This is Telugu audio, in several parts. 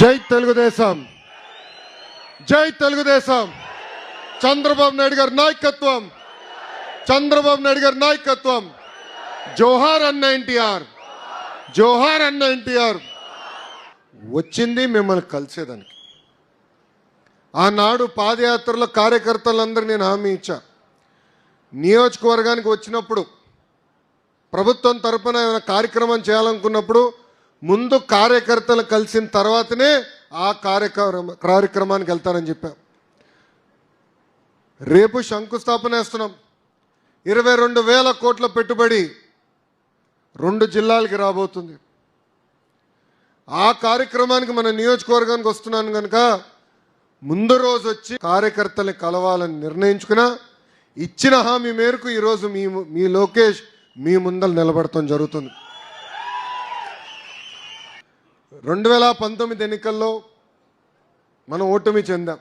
జై తెలుగుదేశం. జై తెలుగుదేశం. చంద్రబాబు నాయుడు గారి నాయకత్వం. చంద్రబాబు నాయుడు గారి నాయకత్వం. జోహార్ అన్న ఎన్టీఆర్. జోహార్ అన్న ఎన్టీఆర్. వచ్చింది మిమ్మల్ని కలిసేదానికి. ఆనాడు పాదయాత్రలో కార్యకర్తలందరూ నేను హామీ ఇచ్చా. నియోజకవర్గానికి వచ్చినప్పుడు ప్రభుత్వం తరపున ఏమైనా కార్యక్రమం చేయాలనుకున్నప్పుడు ముందు కార్యకర్తలు కలిసిన తర్వాతనే ఆ కార్యక్రమ కార్యక్రమానికి వెళ్తానని చెప్పాం. రేపు శంకుస్థాపన వేస్తున్నాం. ఇరవై రెండు వేల కోట్ల పెట్టుబడి రెండు జిల్లాలకి రాబోతుంది. ఆ కార్యక్రమానికి మన నియోజకవర్గానికి వస్తున్నాను కనుక ముందు రోజు వచ్చి కార్యకర్తల్ని కలవాలని నిర్ణయించుకున్నా ఇచ్చిన హామీ మేరకు ఈరోజు మీ మీ లోకేష్ మీ ముందర నిలబడటం జరుగుతుంది. రెండు వేల పంతొమ్మిది ఎన్నికల్లో మనం ఓటమి చెందాం.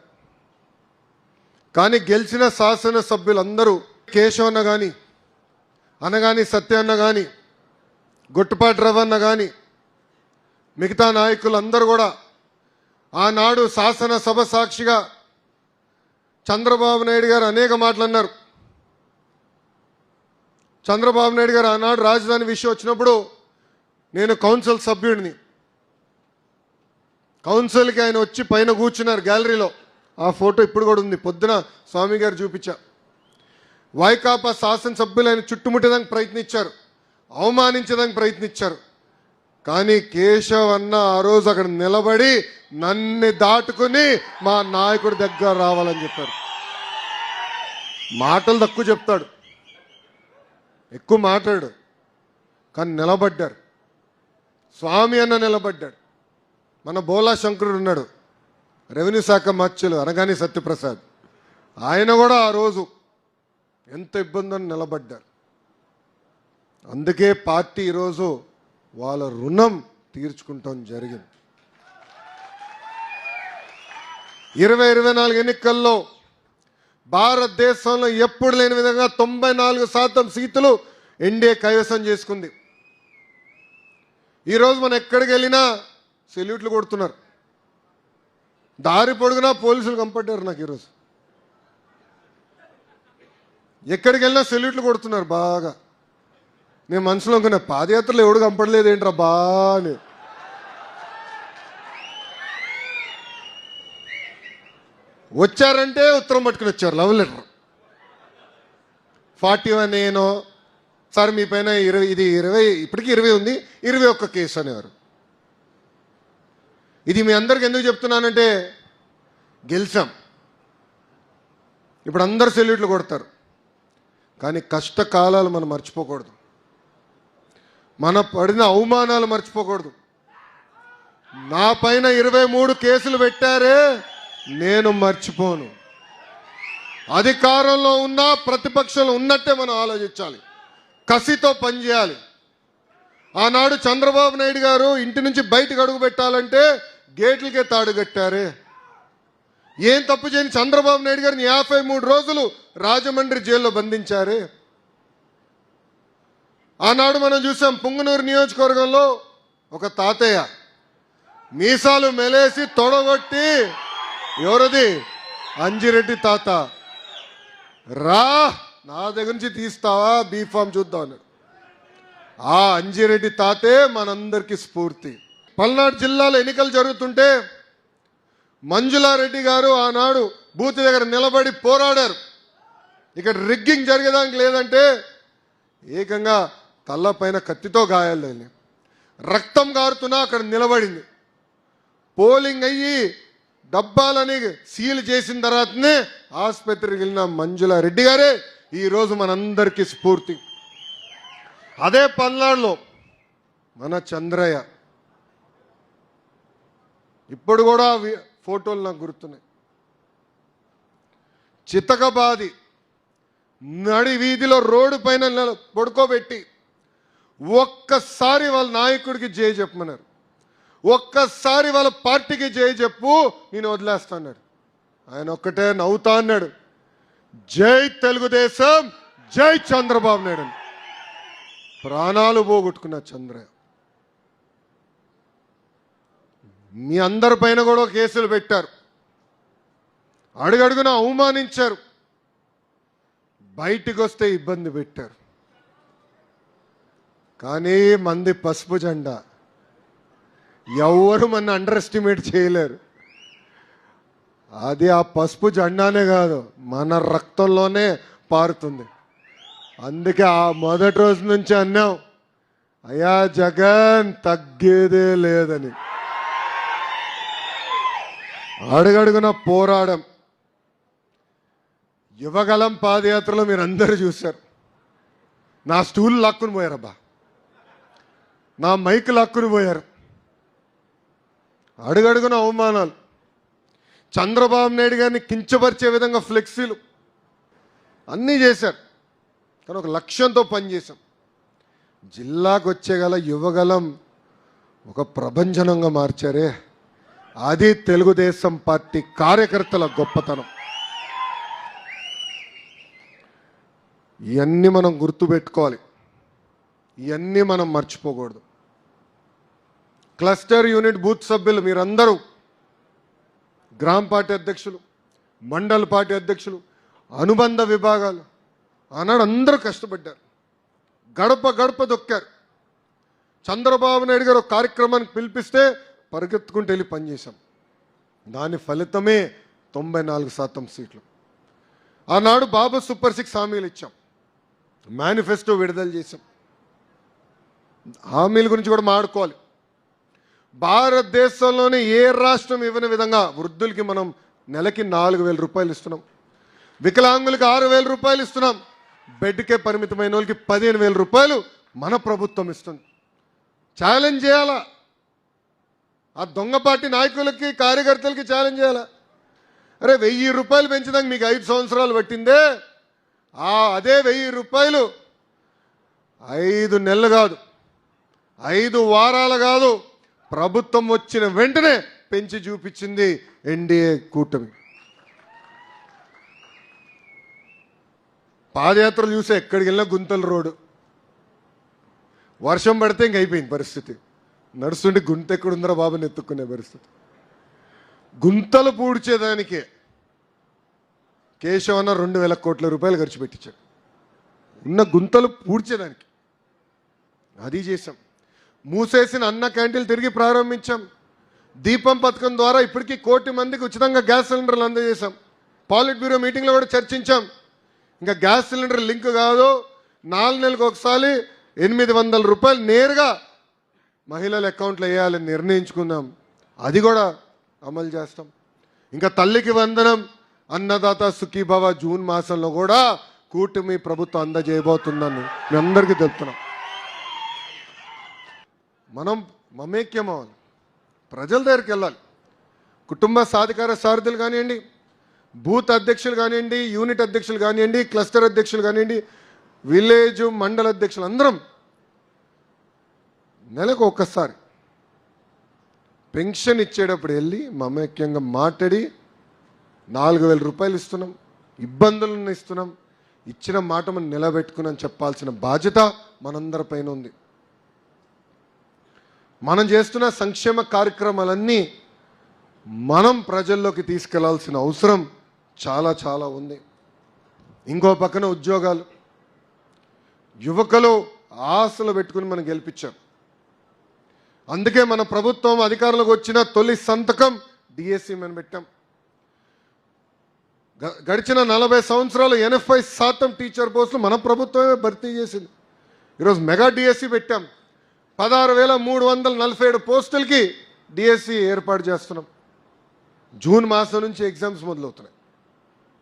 కానీ గెలిచిన శాసనసభ్యులందరూ కేశవన్న కానీ అనగాని సత్యన్న కానీ గుట్టుపాటి రవన్న కానీ మిగతా నాయకులందరూ కూడా ఆనాడు శాసనసభ సాక్షిగా చంద్రబాబు నాయుడు గారు అనేక మాటలు అన్నారు చంద్రబాబు నాయుడు గారు ఆనాడు రాజధాని విషయం వచ్చినప్పుడు నేను కౌన్సిల్ సభ్యుడిని. కౌన్సిల్కి ఆయన వచ్చి పైన కూర్చున్నారు గ్యాలరీలో. ఆ ఫోటో ఇప్పుడు కూడా ఉంది. పొద్దున స్వామి గారు చూపించా. వైకాపా శాసనసభ్యులు ఆయన చుట్టుముట్టడానికి ప్రయత్నించారు. అవమానించడానికి ప్రయత్నించారు. కానీ కేశవ్ అన్న ఆ రోజు అక్కడ నిలబడి నన్ను దాటుకుని మా నాయకుడి దగ్గర రావాలని చెప్పారు. మాటలు తక్కువ చెప్తాడు. ఎక్కువ మాట్లాడు. కానీ నిలబడ్డారు. స్వామి అన్న నిలబడ్డాడు. మన బోలా శంకరుడు ఉన్నాడు. రెవెన్యూ శాఖ మత్స్యులు అనగాని సత్యప్రసాద్. ఆయన కూడా ఆ రోజు ఎంత ఇబ్బందని నిలబడ్డారు. అందుకే పార్టీ ఈరోజు వాళ్ళ రుణం తీర్చుకుంటాం జరిగింది. ఇరవై ఇరవై నాలుగు ఎన్నికల్లో భారతదేశంలో ఎప్పుడు లేని విధంగా తొంభై నాలుగు శాతం సీట్లు ఎన్డీఏ కైవసం చేసుకుంది. ఈరోజు మనం ఎక్కడికి వెళ్ళినా సెల్యూట్లు కొడుతున్నారు. దారి పొడుగునా పోలీసులు కంపట్టారు నాకు ఈరోజు. ఎక్కడికి వెళ్ళినా సెల్యూట్లు కొడుతున్నారు బాగా. నేను మనసులో అనుకున్నా పాదయాత్రలు ఎవడు కంపడలేదు ఏంట్రా బా అని. వచ్చారంటే ఉత్తరం పట్టుకుని వచ్చారు లవ్ లెటర్. ఫార్టీ వన్ ఏనో సార్ మీ పైన ఇరవై ఇది ఇరవై ఇప్పటికీ ఇరవై ఉంది ఇరవై ఒక్క కేసు అనేవారు. ఇది మీ అందరికి ఎందుకు చెప్తున్నానంటే గెలిచాం. ఇప్పుడు అందరు సెల్యూట్లు కొడతారు. కానీ కష్టకాలాలు మనం మర్చిపోకూడదు. మన పడిన అవమానాలు మర్చిపోకూడదు. నా పైన ఇరవై మూడు కేసులు పెట్టారే నేను మర్చిపోను. అధికారంలో ఉన్నా ప్రతిపక్షంలో ఉన్నట్టే మనం ఆలోచించాలి. కసితో పనిచేయాలి ఆనాడు చంద్రబాబు నాయుడు గారు ఇంటి నుంచి బయటకు అడుగు పెట్టాలంటే గేట్లకే తాడు కట్టారే? ఏం తప్పు చేయని చంద్రబాబు నాయుడు గారిని యాభై మూడు రోజులు రాజమండ్రి జైల్లో బంధించారే? ఆనాడు మనం చూసాం పుంగనూరు నియోజకవర్గంలో ఒక తాతయ్య మీసాలు మెలేసి తొడగొట్టి ఎవరది? అంజిరెడ్డి తాత. రా నా దగ్గర నుంచి తీస్తావా? బీఫామ్ చూద్దాం ఆ అంజిరెడ్డి తాతే మనందరికీ స్ఫూర్తి. పల్నాడు జిల్లాలో ఎన్నికలు జరుగుతుంటే మంజులారెడ్డి గారు ఆనాడు బూత్ దగ్గర నిలబడి పోరాడారు. ఇక్కడ రిగ్గింగ్ జరిగేదానికి లేదంటే ఏకంగా తల్లపైన కత్తితో గాయాలు తగిలినాయి. రక్తం గారుతున్నా అక్కడ నిలబడింది. పోలింగ్ అయ్యి డబ్బాలని సీల్ చేసిన తర్వాతనే ఆసుపత్రికి వెళ్ళిన మంజుల రెడ్డి గారే ఈరోజు మనందరికీ స్ఫూర్తి. అదే పల్నాడులో మన చంద్రయ్య. ఇప్పుడు కూడా అవి ఫోటోలు నాకు గుర్తున్నాయి. చితకబాది నడి వీధిలో రోడ్డు పైన పడుకోబెట్టి ఒక్కసారి వాళ్ళ నాయకుడికి జయ చెప్పమన్నారు. ఒక్కసారి వాళ్ళ పార్టీకి జయ చెప్పు నేను వదిలేస్తాన్నాడు ఆయన ఒక్కటే నవ్వుతా అన్నాడు. జై తెలుగుదేశం జై చంద్రబాబు నాయుడు ప్రాణాలు పోగొట్టుకున్న చంద్రయ్య. మీ అందరి పైన కూడా కేసులు పెట్టారు. అడుగడుగున అవమానించారు. బయటికి వస్తే ఇబ్బంది పెట్టారు. కానీ మంది పసుపు జెండా. ఎవరు మన అండర్ ఎస్టిమేట్ చేయలేరు. అది ఆ పసుపు జెండానే కాదు మన రక్తంలోనే పారుతుంది. అందుకే ఆ మొదటి రోజు నుంచి అన్నాం అయ్యా జగన్ తగ్గేదే లేదని. అడుగడుగున పోరాడం. యువగలం పాదయాత్రలో మీరు అందరూ చూశారు. నా స్టూల్ లాక్కుని పోయారబ్బా. నా మైక్ లాక్కుని పోయారు. అడుగడుగున అవమానాలు. చంద్రబాబు నాయుడు గారిని కించపరిచే విధంగా ఫ్లెక్సీలు అన్నీ చేశారు. కానీ ఒక లక్ష్యంతో పనిచేశాం జిల్లాకు వచ్చేగల యువగలం ఒక ప్రభంజనంగా మార్చారే. అది తెలుగుదేశం పార్టీ కార్యకర్తల గొప్పతనం. ఇవన్నీ మనం గుర్తుపెట్టుకోవాలి ఇవన్నీ మనం మర్చిపోకూడదు. క్లస్టర్ యూనిట్ బూత్ సభ్యులు మీరందరూ గ్రామ పార్టీ అధ్యక్షులు మండల పార్టీ అధ్యక్షులు అనుబంధ విభాగాలు ఆనాడు అందరూ కష్టపడ్డారు. గడప గడప దొక్కారు. చంద్రబాబు నాయుడు గారు ఒక కార్యక్రమానికి పిలిపిస్తే పరిగెత్తుకుంటూ వెళ్ళి పనిచేశాం దాని ఫలితమే తొంభై నాలుగు శాతం సీట్లు. ఆనాడు బాబు సూపర్ సిక్స్ హామీలు ఇచ్చాం. మేనిఫెస్టో విడుదల చేశాం. హామీల గురించి కూడా మాడుకోవాలి భారతదేశంలోనే ఏ రాష్ట్రం ఇవ్వని విధంగా వృద్ధులకి మనం నెలకి నాలుగు వేల రూపాయలు ఇస్తున్నాం. వికలాంగులకి ఆరు వేల రూపాయలు ఇస్తున్నాం. బెడ్కే పరిమితమైన వాళ్ళకి పదిహేను వేల రూపాయలు మన ప్రభుత్వం ఇస్తుంది. ఛాలెంజ్ చేయాలా? ఆ దొంగ పార్టీ నాయకులకి కార్యకర్తలకి ఛాలెంజ్ చేయాలా? అరే వెయ్యి రూపాయలు పెంచడానికి మీకు ఐదు సంవత్సరాలు పట్టిందే? ఆ అదే వెయ్యి రూపాయలు ఐదు నెలలు కాదు ఐదు వారాలు కాదు ప్రభుత్వం వచ్చిన వెంటనే పెంచి చూపించింది ఎన్డీఏ కూటమి. పాదయాత్రలు చూసే ఎక్కడికి వెళ్ళినా గుంతల రోడ్డు. వర్షం పడితే ఇంక అయిపోయింది పరిస్థితి. నడుస్తుంటే గుంత ఎక్కడుందరా బాబుని ఎత్తుక్కునే పరిస్థితి. గుంతలు పూడ్చేదానికే కేశవన్న రెండు వేల కోట్ల రూపాయలు ఖర్చు పెట్టించాడు. ఉన్న గుంతలు పూడ్చేదానికి. అది చేసాం మూసేసిన అన్న క్యాంటీన్లు తిరిగి ప్రారంభించాం. దీపం పథకం ద్వారా ఇప్పటికీ కోటి మందికి ఉచితంగా గ్యాస్ సిలిండర్లు అందజేశాం. పాలిట్ బ్యూరో మీటింగ్లో కూడా చర్చించాం. ఇంకా గ్యాస్ సిలిండర్ లింక్ కాదు నాలుగు నెలలకు ఒకసారి ఎనిమిది వందల రూపాయలు నేరుగా మహిళల అకౌంట్లో వేయాలని నిర్ణయించుకున్నాం అది కూడా అమలు చేస్తాం. ఇంకా తల్లికి వందనం అన్నదాత సుఖీభవ జూన్ మాసంలో కూడా కూటమి ప్రభుత్వం అందజేయబోతుందని మీ అందరికీ తెలుపుతున్నాం. మనం మమేక్యం అవ్వాలి. ప్రజల దగ్గరికి వెళ్ళాలి. కుటుంబ సాధికార సారథులు కానివ్వండి బూత్ అధ్యక్షులు కానివ్వండి యూనిట్ అధ్యక్షులు కానివ్వండి క్లస్టర్ అధ్యక్షులు కానివ్వండి విలేజ్ మండల అధ్యక్షులు అందరం నెలకు ఒక్కసారి. పెన్షన్ ఇచ్చేటప్పుడు వెళ్ళి మమేక్యంగా మాట్లాడి నాలుగు వేల రూపాయలు ఇస్తున్నాం ఇబ్బందులను ఇస్తున్నాం ఇచ్చిన మాట మనం నిలబెట్టుకున్నాం చెప్పాల్సిన బాధ్యత మనందరిపైన ఉంది. మనం చేస్తున్న సంక్షేమ కార్యక్రమాలన్నీ మనం ప్రజల్లోకి తీసుకెళ్ళాల్సిన అవసరం చాలా చాలా ఉంది. ఇంకో పక్కన ఉద్యోగాలు. యువకులు ఆశలు పెట్టుకుని మనం గెలిపించాం. అందుకే మన ప్రభుత్వం అధికారంలోకి వచ్చిన తొలి సంతకం డిఎస్సి మనం పెట్టాం. గ- గడిచిన నలభై సంవత్సరాలు ఎనభై శాతం టీచర్ పోస్టులు మన ప్రభుత్వమే భర్తీ చేసింది. ఈరోజు మెగా డిఎస్సి పెట్టాం. పదహారు వేల మూడు వందల నలభై ఏడు పోస్టులకి డిఎస్సి ఏర్పాటు చేస్తున్నాం. జూన్ మాసం నుంచి ఎగ్జామ్స్ మొదలవుతున్నాయి.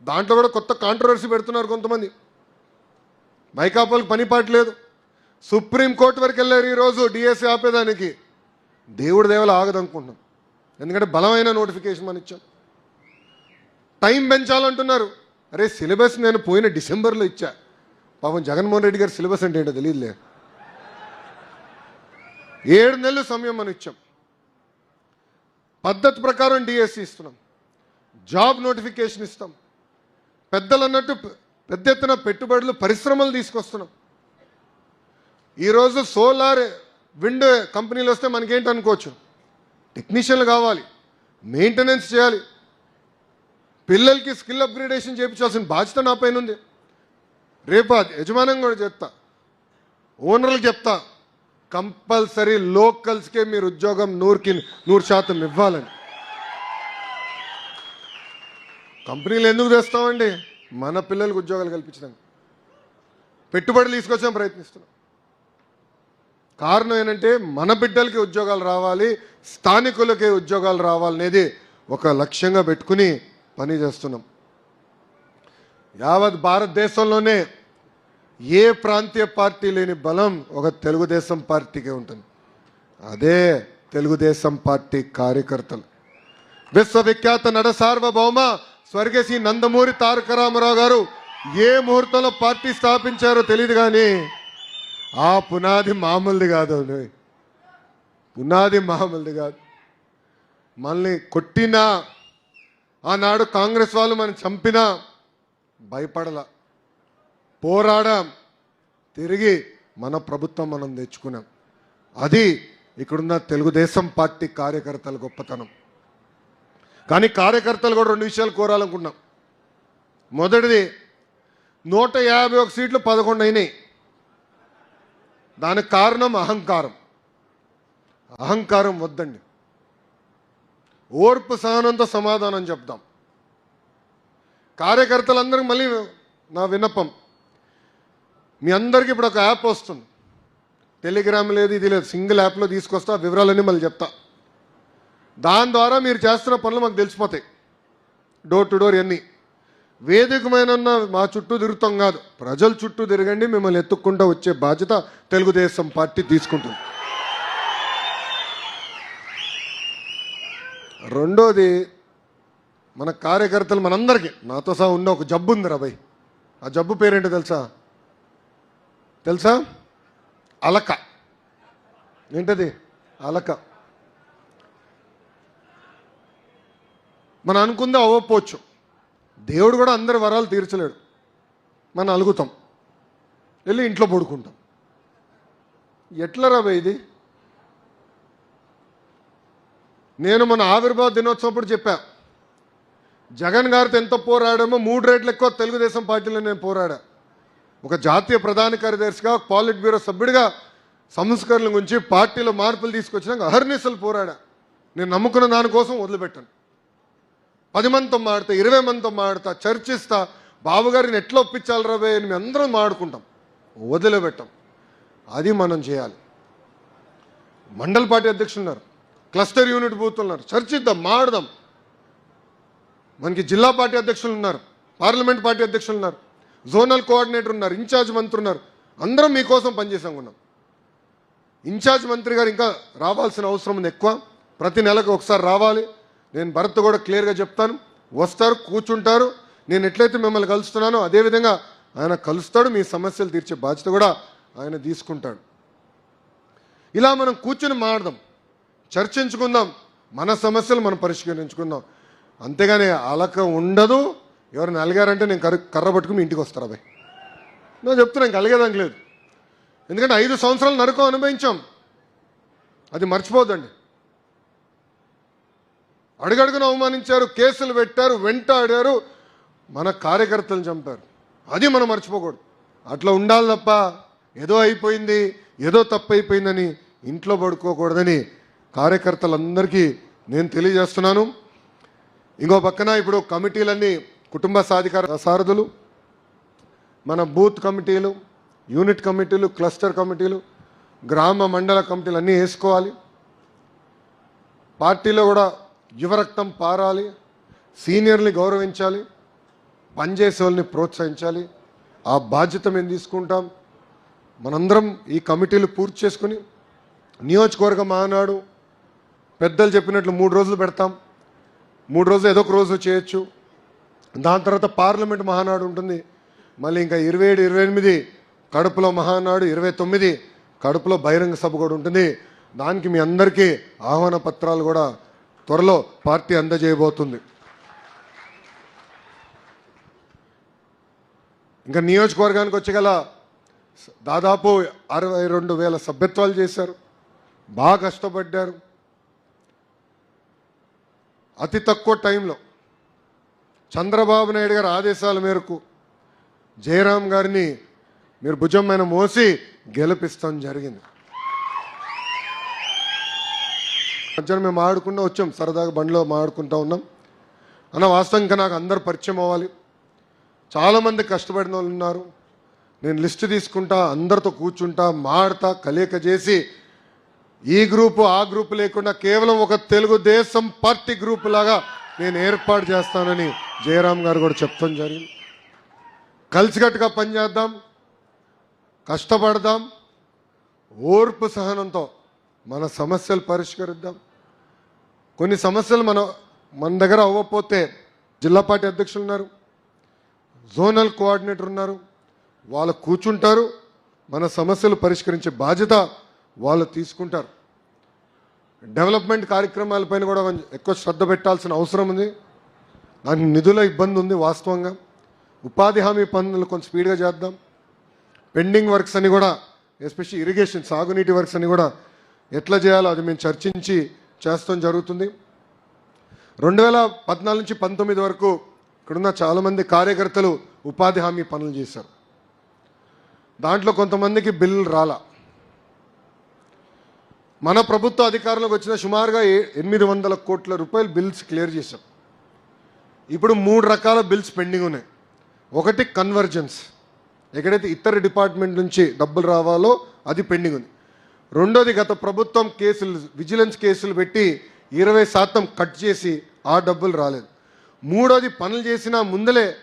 దాంట్లో కూడా కొత్త కాంట్రవర్సీ పెడుతున్నారు కొంతమంది. మైకాపోల్కి పని పాట సుప్రీంకోర్టు వరకు వెళ్ళారు ఈరోజు డిఎస్సి ఆపేదానికి. దేవుడి దేవలు ఆగదనుకుంటున్నాం. ఎందుకంటే బలమైన నోటిఫికేషన్ మనం ఇచ్చాం. టైం పెంచాలంటున్నారు. అరే సిలబస్ నేను పోయిన డిసెంబర్లో ఇచ్చా. పాపం జగన్మోహన్ రెడ్డి గారి సిలబస్ అంటే ఏంటో తెలియదులే. ఏడు నెలలు సమయం మనం ఇచ్చాం. పద్ధతి ప్రకారం డిఎస్సి ఇస్తున్నాం. జాబ్ నోటిఫికేషన్ ఇస్తాం. పెద్దలు అన్నట్టు పెద్ద ఎత్తున పెట్టుబడులు పరిశ్రమలు తీసుకొస్తున్నాం. ఈరోజు సోలార్ విండ్ కంపెనీలు వస్తే మనకేంటి అనుకోవచ్చు? టెక్నీషియన్లు కావాలి మెయింటెనెన్స్ చేయాలి. పిల్లలకి స్కిల్ అప్గ్రేడేషన్ చేయించాల్సిన బాధ్యత నా పైన ఉంది. రేపు యజమానం కూడా చెప్తా ఓనర్లు చెప్తా కంపల్సరీ లోకల్స్కే మీరు ఉద్యోగం నూరుకి నూరు శాతం ఇవ్వాలని. కంపెనీలు ఎందుకు తెస్తామండి? మన పిల్లలకు ఉద్యోగాలు కల్పించడానికి. పెట్టుబడులు తీసుకొచ్చాం ప్రయత్నిస్తున్నాం. కారణం ఏంటంటే మన బిడ్డలకి ఉద్యోగాలు రావాలి స్థానికులకి ఉద్యోగాలు రావాలనేది ఒక లక్ష్యంగా పెట్టుకుని పని చేస్తున్నాం. యావత్ భారతదేశంలోనే ఏ ప్రాంతీయ పార్టీ లేని బలం ఒక తెలుగుదేశం పార్టీకే ఉంటుంది. అదే తెలుగుదేశం పార్టీ కార్యకర్తలు. విశ్వవిఖ్యాత నడ సార్వభౌమ స్వర్గశ్రీ నందమూరి తారక రామారావు గారు ఏ ముహూర్తంలో పార్టీ స్థాపించారో తెలియదు కానీ ఆ పునాది మామూలుది కాదు పునాది మామూలుది కాదు. మనల్ని కొట్టినా ఆనాడు కాంగ్రెస్ వాళ్ళు మనం చంపినా భయపడలా. పోరాడాం. తిరిగి మన ప్రభుత్వం మనం తెచ్చుకున్నాం. అది ఇక్కడున్న తెలుగుదేశం పార్టీ కార్యకర్తల గొప్పతనం. కానీ కార్యకర్తలు కూడా రెండు విషయాలు కోరాలనుకున్నాం మొదటిది నూట యాభై ఒక సీట్లు పదకొండు అయినాయి. దానికి కారణం అహంకారం. అహంకారం వద్దండి. ఓర్పు సహనంతో సమాధానం చెప్దాం. కార్యకర్తలందరికీ మళ్ళీ నా విన్నపం. మీ అందరికీ ఇప్పుడు ఒక యాప్ వస్తుంది. టెలిగ్రామ్ లేదు ఇది లేదు. సింగిల్ యాప్లో తీసుకొస్తా వివరాలన్నీ మళ్ళీ చెప్తా. దాని ద్వారా మీరు చేస్తున్న పనులు మాకు తెలిసిపోతాయి. డోర్ టు డోర్ ఎన్ని వేదికమైన మా చుట్టూ తిరుగుతాం కాదు. ప్రజల చుట్టూ తిరగండి మిమ్మల్ని ఎత్తుక్కుంటూ వచ్చే బాధ్యత తెలుగుదేశం పార్టీ తీసుకుంటుంది. రెండోది మన కార్యకర్తలు మనందరికీ నాతో సహా ఉన్న ఒక జబ్బు ఉంది రాబాయ్ ఆ జబ్బు పేరేంటో తెలుసా? తెలుసా? అలక. ఏంటది? అలక. మనం అనుకుందే అవ్వకపోవచ్చు. దేవుడు కూడా అందరి వరాలు తీర్చలేడు. మనం అలుగుతాం వెళ్ళి ఇంట్లో పడుకుంటాం. ఎట్లా రాబోయ్ ఇది? నేను మన ఆవిర్భావ దినోత్సవం చెప్పా. జగన్ గారితో ఎంత పోరాడామో మూడు రేట్లు ఎక్కువ తెలుగుదేశం పార్టీలో నేను పోరాడా. ఒక జాతీయ ప్రధాన కార్యదర్శిగా పాలిట్ బ్యూరో సభ్యుడిగా సంస్కరణల గురించి పార్టీలో మార్పులు తీసుకొచ్చినాక అహర్నిశలు పోరాడా. నేను నమ్ముకున్న దానికోసం వదిలిపెట్టాను. పది మందితో మాడతా ఇరవై మందితో మాడతా చర్చిస్తా. బాబుగారిని ఎట్లా ఒప్పించాలి రాబోయే అని మేము అందరం మాడుకుంటాం. వదిలిపెట్టాం. అది మనం చేయాలి. మండల్ పార్టీ అధ్యక్షులు ఉన్నారు. క్లస్టర్ యూనిట్ బూత్లు ఉన్నారు. చర్చిద్దాం మాడదాం. మనకి జిల్లా పార్టీ అధ్యక్షులు ఉన్నారు. పార్లమెంట్ పార్టీ అధ్యక్షులు ఉన్నారు. జోనల్ కోఆర్డినేటర్ ఉన్నారు. ఇన్ఛార్జ్ మంత్రి ఉన్నారు. అందరం మీకోసం పనిచేసాం ఉన్నాం ఇన్ఛార్జ్ మంత్రి గారు ఇంకా రావాల్సిన అవసరం ఉంది ఎక్కువ. ప్రతి నెలకు ఒకసారి రావాలి. నేను భరత్ కూడా క్లియర్గా చెప్తాను. వస్తారు కూర్చుంటారు. నేను ఎట్లయితే మిమ్మల్ని కలుస్తున్నానో అదేవిధంగా ఆయన కలుస్తాడు మీ సమస్యలు తీర్చే బాధ్యత కూడా ఆయన తీసుకుంటాడు. ఇలా మనం కూర్చుని మాడదాం చర్చించుకుందాం. మన సమస్యలు మనం పరిష్కరించుకుందాం. అంతేగాని అలక ఉండదు. ఎవరిని అలిగారంటే నేను కర్ర కర్ర పట్టుకుని ఇంటికి వస్తారు అబ్బాయి నేను చెప్తున్నాను కలిగేదానికి లేదు. ఎందుకంటే ఐదు సంవత్సరాలు నరకం అనుభవించాం. అది మర్చిపోదండి అడుగడుగున అవమానించారు కేసులు పెట్టారు వెంటాడారు. మన కార్యకర్తలు చంపారు. అది మనం మర్చిపోకూడదు. అట్లా ఉండాలి తప్ప ఏదో అయిపోయింది ఏదో తప్పు అయిపోయిందని ఇంట్లో పడుకోకూడదని కార్యకర్తలందరికీ నేను తెలియజేస్తున్నాను. ఇంకో పక్కన ఇప్పుడు కమిటీలన్నీ కుటుంబ సాధికార సారథులు మన బూత్ కమిటీలు యూనిట్ కమిటీలు క్లస్టర్ కమిటీలు గ్రామ మండల కమిటీలు అన్నీ వేసుకోవాలి. పార్టీలో కూడా యువరక్తం పారాలి సీనియర్ని గౌరవించాలి పనిచేసే వాళ్ళని ప్రోత్సహించాలి. ఆ బాధ్యత మేము తీసుకుంటాం. మనందరం ఈ కమిటీలు పూర్తి చేసుకుని నియోజకవర్గ మహానాడు పెద్దలు చెప్పినట్లు మూడు రోజులు పెడతాం. మూడు రోజులు ఏదో ఒక రోజు చేయొచ్చు. దాని తర్వాత పార్లమెంట్ మహానాడు ఉంటుంది. మళ్ళీ ఇంకా ఇరవై ఏడు ఇరవై ఎనిమిది కడుపులో మహానాడు ఇరవై తొమ్మిది కడుపులో బహిరంగ సభ కూడా ఉంటుంది. దానికి మీ అందరికీ ఆహ్వాన పత్రాలు కూడా త్వరలో పార్టీ అందజేయబోతుంది. ఇంకా నియోజకవర్గానికి వచ్చగల దాదాపు అరవై రెండు వేల సభ్యత్వాలు చేశారు. బాగా కష్టపడ్డారు. అతి తక్కువ టైంలో చంద్రబాబు నాయుడు గారి ఆదేశాల మేరకు జయరాం గారిని మీరు భుజం మీద మోసి గెలిపిస్తాం జరిగింది. మధ్యాహ్నం మేము ఆడుకుంటూ వచ్చాం సరదాగా బండిలో మాడుకుంటా ఉన్నాం. అన్న వాస్తవంగా నాకు అందరు పరిచయం అవ్వాలి. చాలామంది కష్టపడిన వాళ్ళు ఉన్నారు. నేను లిస్ట్ తీసుకుంటా అందరితో కూర్చుంటా మాడతా కలియక చేసి ఈ గ్రూపు ఆ గ్రూపు లేకుండా కేవలం ఒక తెలుగుదేశం పార్టీ గ్రూప్ లాగా నేను ఏర్పాటు చేస్తానని జయరాం గారు కూడా చెప్తాం జరిగింది. కలిసికట్టుగా పనిచేద్దాం కష్టపడదాం ఓర్పు సహనంతో మన సమస్యలు పరిష్కరిద్దాం. కొన్ని సమస్యలు మన మన దగ్గర అవ్వకపోతే జిల్లా పార్టీ అధ్యక్షులు ఉన్నారు జోనల్ కోఆర్డినేటర్ ఉన్నారు వాళ్ళు కూర్చుంటారు మన సమస్యలు పరిష్కరించే బాధ్యత వాళ్ళు తీసుకుంటారు. డెవలప్మెంట్ కార్యక్రమాలపైన కూడా కొంచెం ఎక్కువ శ్రద్ధ పెట్టాల్సిన అవసరం ఉంది. దానికి నిధుల ఇబ్బంది ఉంది వాస్తవంగా. ఉపాధి హామీ పనులు కొంచెం స్పీడ్గా చేద్దాం. పెండింగ్ వర్క్స్ అని కూడా ఎస్పెషల్లీ ఇరిగేషన్ సాగునీటి వర్క్స్ అని కూడా ఎట్లా చేయాలో అది మేము చర్చించి చేస్తాం జరుగుతుంది. రెండు వేల పద్నాలుగు నుంచి పంతొమ్మిది వరకు ఇక్కడున్న చాలామంది కార్యకర్తలు ఉపాధి హామీ పనులు చేశారు. దాంట్లో కొంతమందికి బిల్లు రాలా. మన ప్రభుత్వ అధికారంలోకి వచ్చిన సుమారుగా ఎనిమిది వందల కోట్ల రూపాయలు బిల్స్ క్లియర్ చేశాం. ఇప్పుడు మూడు రకాల బిల్స్ పెండింగ్ ఉన్నాయి. ఒకటి కన్వర్జెన్స్. ఎక్కడైతే ఇతర డిపార్ట్మెంట్ నుంచి డబ్బులు రావాలో అది పెండింగ్ ఉంది. రెండోది గత ప్రభుత్వం కేసులు విజిలెన్స్ కేసులు పెట్టి ఇరవై శాతం కట్ చేసి ఆ డబ్బులు రాలేదు. మూడోది పనులు చేసినా ముందలే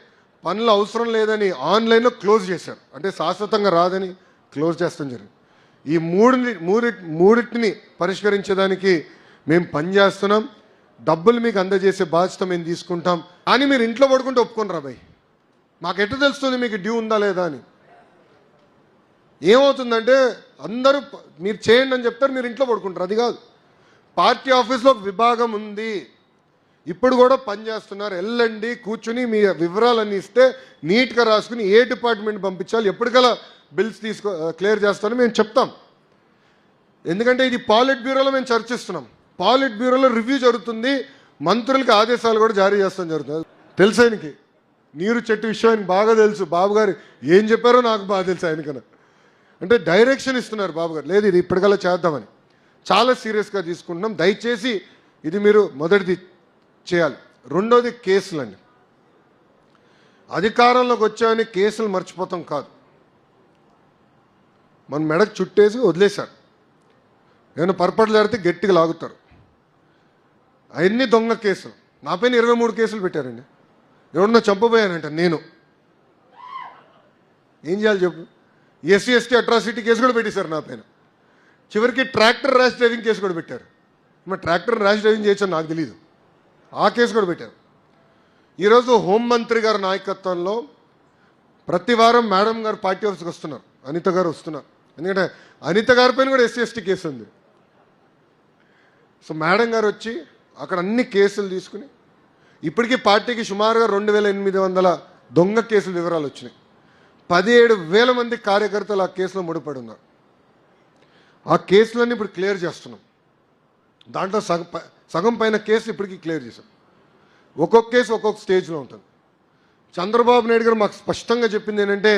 పనులు అవసరం లేదని ఆన్లైన్లో క్లోజ్ చేశారు. అంటే శాశ్వతంగా రాదని క్లోజ్ చేస్తాం జరిగింది ఈ మూడిని మూడి మూడింటిని పరిష్కరించడానికి మేము పనిచేస్తున్నాం డబ్బులు మీకు అందజేసే బాధ్యత మేము తీసుకుంటాం. అని మీరు ఇంట్లో పడుకుంటే ఒప్పుకోనరా భయ్? మాకు ఎట్లా తెలుస్తుంది మీకు డ్యూ ఉందా లేదా అని? ఏమవుతుందంటే అందరూ మీరు చేయండి అని చెప్తారు మీరు ఇంట్లో పడుకుంటారు. అది కాదు. పార్టీ ఆఫీస్లో ఒక విభాగం ఉంది. ఇప్పుడు కూడా పనిచేస్తున్నారు వెళ్ళండి కూర్చుని మీ వివరాలన్నీ ఇస్తే నీట్గా రాసుకుని ఏ డిపార్ట్మెంట్ పంపించాలి ఎప్పటికలా బిల్స్ తీసుకో క్లియర్ చేస్తారని మేము చెప్తాం. ఎందుకంటే ఇది పాలిట్ బ్యూరోలో మేము చర్చిస్తున్నాం. పాలిట్ బ్యూరోలో రివ్యూ జరుగుతుంది. మంత్రులకి ఆదేశాలు కూడా జారీ చేస్తాం జరుగుతుంది. తెలుసు ఆయనకి? నీరు చెట్టు విషయం ఆయనకి బాగా తెలుసు. బాబు గారు ఏం చెప్పారో నాకు బాగా తెలుసు ఆయనకన్నా. అంటే డైరెక్షన్ ఇస్తున్నారు బాబు గారు. లేదు ఇది ఇప్పటికల్లా చేద్దామని. చాలా సీరియస్గా తీసుకుంటున్నాం. దయచేసి ఇది మీరు మొదటిది చేయాలి. రెండోది కేసులు అండి అధికారంలోకి వచ్చామని కేసులు మర్చిపోతాం కాదు. మన మెడకు చుట్టేసి వదిలేశారు. నేను పొరపాటు జరిగితే గట్టిగా లాగుతారు. అవన్నీ దొంగ కేసులు? నా పైన ఇరవై మూడు కేసులు పెట్టారండి. ఎవరన్నా చంపబోయానంట నేను. ఏం చేయాలి చెప్పు? ఎస్సీ ఎస్టీ అట్రాసిటీ కేసు కూడా పెట్టేశారు నా పైన. చివరికి ట్రాక్టర్ ర్యాష్ డ్రైవింగ్ కేసు కూడా పెట్టారు. మరి ట్రాక్టర్ ర్యాష్ డ్రైవింగ్ చేయొచ్చని నాకు తెలియదు ఆ కేసు కూడా పెట్టారు. ఈరోజు హోంమంత్రి గారి నాయకత్వంలో ప్రతి వారం మేడం గారు పార్టీ ఆఫీస్కి వస్తున్నారు. అనిత గారు వస్తున్నారు. ఎందుకంటే అనిత గారి పైన కూడా ఎస్సీ ఎస్టీ కేసు ఉంది. సో మేడం గారు వచ్చి అక్కడ అన్ని కేసులు తీసుకుని ఇప్పటికీ పార్టీకి సుమారుగా రెండు వేల ఎనిమిది వందల దొంగ కేసుల వివరాలు వచ్చినాయి. పదిహేడు వేల మంది కార్యకర్తలు ఆ కేసులో ముడిపడి ఉన్నారు ఆ కేసులన్నీ ఇప్పుడు క్లియర్ చేస్తున్నాం. దాంట్లో సగం సగం పైన కేసులు ఇప్పటికీ క్లియర్ చేశాం. ఒక్కొక్క కేసు ఒక్కొక్క స్టేజ్లో ఉంటుంది. చంద్రబాబు నాయుడు గారు మాకు స్పష్టంగా చెప్పింది ఏంటంటే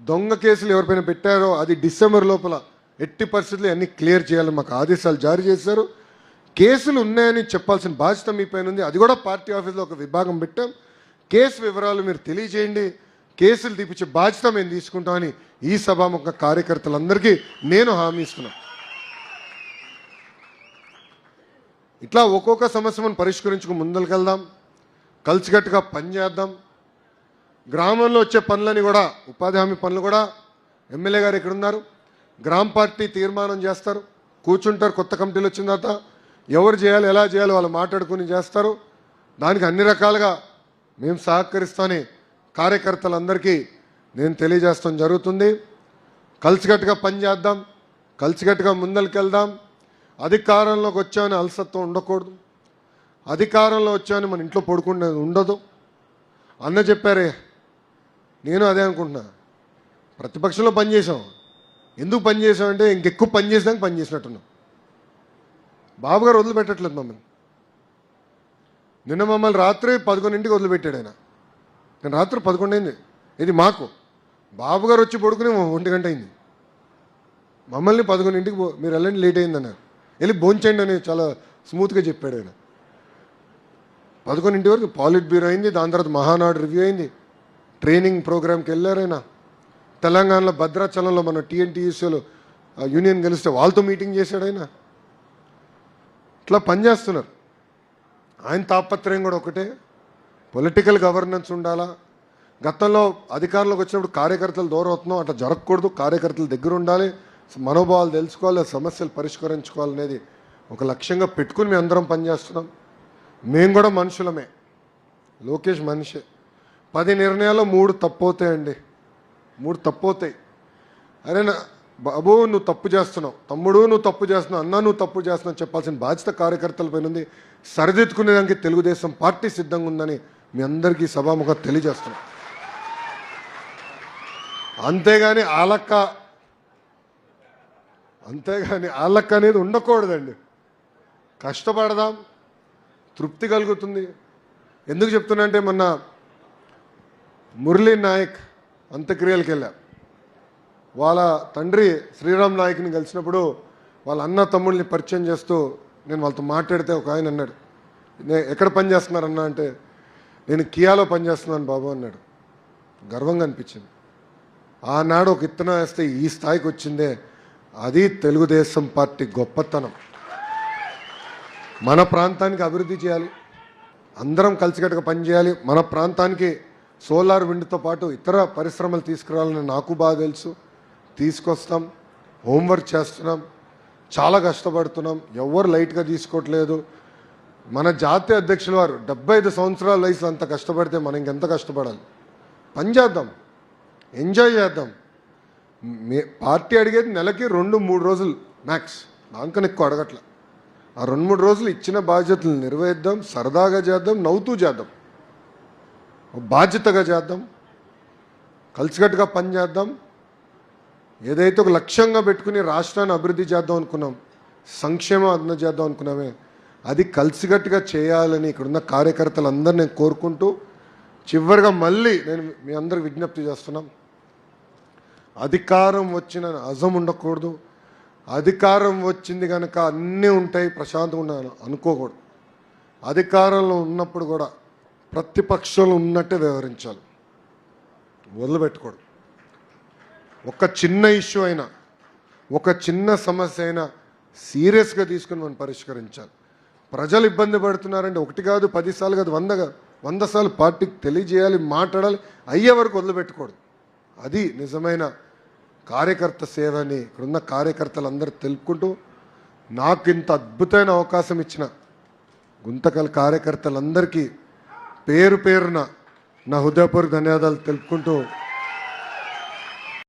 దొంగ కేసులు ఎవరిపైన పెట్టారో అది డిసెంబర్ లోపల ఎట్టి పరిస్థితుల్లో అన్నీ క్లియర్ చేయాలని మాకు ఆదేశాలు జారీ చేశారు. కేసులు ఉన్నాయని చెప్పాల్సిన బాధ్యత మీ పైన ఉంది. అది కూడా పార్టీ ఆఫీస్లో ఒక విభాగం పెట్టాం. కేసు వివరాలు మీరు తెలియజేయండి. కేసులు తీపించే బాధ్యత మేము తీసుకుంటామని ఈ సభాముఖ కార్యకర్తలందరికీ నేను హామీ ఇస్తున్నాను ఇట్లా ఒక్కొక్క సమస్య మనం పరిష్కరించుకు ముందరికెళ్దాం కలిసికట్టుగా పనిచేద్దాం గ్రామంలో వచ్చే పనులని కూడా ఉపాధి హామీ పనులు కూడా ఎమ్మెల్యే గారు ఇక్కడ ఉన్నారు గ్రామ పార్టీ తీర్మానం చేస్తారు. కూర్చుంటారు కొత్త కమిటీలు వచ్చిన తర్వాత ఎవరు చేయాలి ఎలా చేయాలి వాళ్ళు మాట్లాడుకుని చేస్తారు. దానికి అన్ని రకాలుగా మేము సహకరిస్తామని కార్యకర్తలందరికీ నేను తెలియజేస్తాం జరుగుతుంది. కలిసికట్టుగా పనిచేద్దాం కలిసికట్టుగా ముందరికెళ్దాం. అధికారంలోకి వచ్చామని అలసత్వం ఉండకూడదు. అధికారంలో వచ్చామని మన ఇంట్లో పడుకుంటే ఉండదు. అన్న చెప్పారే నేను అదే అనుకుంటున్నా. ప్రతిపక్షంలో పనిచేసాం ఎందుకు పనిచేసాం అంటే ఇంకెక్కువ పని పనిచేసినట్టున్నాం పని బాబు గారు వదిలిపెట్టట్లేదు మమ్మల్ని. నిన్న మమ్మల్ని రాత్రి పదకొండింటికి వదిలిపెట్టాడు ఆయన. కానీ రాత్రి పదకొండు అయింది. ఇది మాకు. బాబుగారు వచ్చి పడుకుని ఒంటి గంట అయింది. మమ్మల్ని పదకొండింటికి పో- మీరు వెళ్ళండి లేట్ అయింది అన్నారు. వెళ్ళి భోంచండి అని చాలా స్మూత్గా చెప్పాడు ఆయన. పదకొండింటి వరకు పాలిట్ బ్యూరో అయింది దాని తర్వాత మహానాడు రివ్యూ అయింది. ట్రైనింగ్ ప్రోగ్రామ్కి వెళ్ళారైనా తెలంగాణలో భద్రాచలంలో మన టీఎన్టీయూసీలో యూనియన్ గెలిస్తే వాళ్ళతో మీటింగ్ చేశాడు ఆయన. ఇట్లా పనిచేస్తున్నారు ఆయన తాపత్రయం కూడా ఒకటే. పొలిటికల్ గవర్నెన్స్ ఉండాలా? గతంలో అధికారంలోకి వచ్చినప్పుడు కార్యకర్తలు దూరం అవుతున్నాం అట్లా జరగకూడదు కార్యకర్తల దగ్గర ఉండాలి మనోభావాలు తెలుసుకోవాలి సమస్యలు పరిష్కరించుకోవాలనేది ఒక లక్ష్యంగా పెట్టుకుని మేము అందరం పనిచేస్తున్నాం. మేము కూడా మనుషులమే. లోకేష్ మనిషే. పది నిర్ణయాల్లో మూడు తప్పవుతాయండి. మూడు తప్పవుతాయి. అరే బాబు నువ్వు తప్పు చేస్తున్నావు. తమ్ముడు నువ్వు తప్పు చేస్తున్నావు. అన్న నువ్వు తప్పు చేస్తున్నావు చెప్పాల్సిన బాధ్యత కార్యకర్తలపైన ఉంది. సరిదిద్దుకునేదానికి తెలుగుదేశం పార్టీ సిద్ధంగా ఉందని మీ అందరికీ సభాముఖ తెలియజేస్తున్నాం. అంతేగాని ఆలక్క అంతేగాని ఆలక్క అనేది ఉండకూడదండి. కష్టపడదాం తృప్తి కలుగుతుంది. ఎందుకు చెప్తున్నా అంటే మొన్న మురళీ నాయక్ అంత్యక్రియలకు వెళ్ళా. వాళ్ళ తండ్రి శ్రీరామ్ నాయక్ని కలిసినప్పుడు వాళ్ళ అన్న తమ్ముళ్ళని పరిచయం చేస్తూ నేను వాళ్ళతో మాట్లాడితే ఒక ఆయన అన్నాడు నే ఎక్కడ పని చేస్తున్నారన్నా? అంటే నేను కియాలో పనిచేస్తున్నాను బాబు అన్నాడు. గర్వంగా అనిపించింది. ఆనాడు ఒక ఇత్తనం వేస్తే ఈ స్థాయికి వచ్చిందే. అది తెలుగుదేశం పార్టీ గొప్పతనం. మన ప్రాంతానికి అభివృద్ధి చేయాలి. అందరం కలిసికట్టుగా పనిచేయాలి మన ప్రాంతానికి సోలార్ విండ్తో పాటు ఇతర పరిశ్రమలు తీసుకురావాలని నాకు బాగా తెలుసు. తీసుకొస్తాం. హోంవర్క్ చేస్తున్నాం. చాలా కష్టపడుతున్నాం. ఎవరు లైట్గా తీసుకోవట్లేదు. మన జాతీయ అధ్యక్షుల వారు డెబ్బై ఐదు సంవత్సరాల వయసు అంత కష్టపడితే మనం ఇంకెంత కష్టపడాలి? పని చేద్దాం. ఎంజాయ్ చేద్దాం. మే పార్టీ అడిగేది నెలకి రెండు మూడు రోజులు మ్యాక్స్ దానికన్నా ఎక్కువ అడగట్ల. ఆ రెండు మూడు రోజులు ఇచ్చిన బాధ్యతలు నిర్వహిద్దాం సరదాగా చేద్దాం నవ్వుతూ చేద్దాం. బాధ్యతగా చేద్దాం. కలిసికట్టుగా పని చేద్దాం. ఏదైతే ఒక లక్ష్యంగా పెట్టుకుని రాష్ట్రాన్ని అభివృద్ధి చేద్దాం అనుకున్నాం సంక్షేమం అందజేద్దాం అనుకున్నామే అది కలిసికట్టుగా చేయాలని ఇక్కడున్న కార్యకర్తలందరూ నేను కోరుకుంటూ చివరిగా మళ్ళీ నేను మీ అందరికి విజ్ఞప్తి చేస్తున్నాం. అధికారం వచ్చిన అజం ఉండకూడదు. అధికారం వచ్చింది కనుక అన్నీ ఉంటాయి ప్రశాంతంగా ఉండాలి అనుకోకూడదు. అధికారంలో ఉన్నప్పుడు కూడా ప్రతిపక్షంలో ఉన్నట్టే వ్యవహరించాలి. వదిలిపెట్టకూడదు. ఒక చిన్న ఇష్యూ అయినా ఒక చిన్న సమస్య అయినా సీరియస్గా తీసుకుని మనం పరిష్కరించాలి. ప్రజలు ఇబ్బంది పడుతున్నారంటే ఒకటి కాదు పది సార్లు కాదు వంద కాదు వంద సార్లు పార్టీకి తెలియజేయాలి మాట్లాడాలి అయ్యే వరకు వదిలిపెట్టకూడదు. అది నిజమైన కార్యకర్త సేవ అని ఇక్కడున్న కార్యకర్తలందరూ తెలుపుకుంటూ నాకు ఇంత అద్భుతమైన అవకాశం ఇచ్చిన గుంతకల్ కార్యకర్తలందరికీ పేరు పేరున నా హృదయపూర్వక ధన్యవాదాలు తెలుపుకుంటూ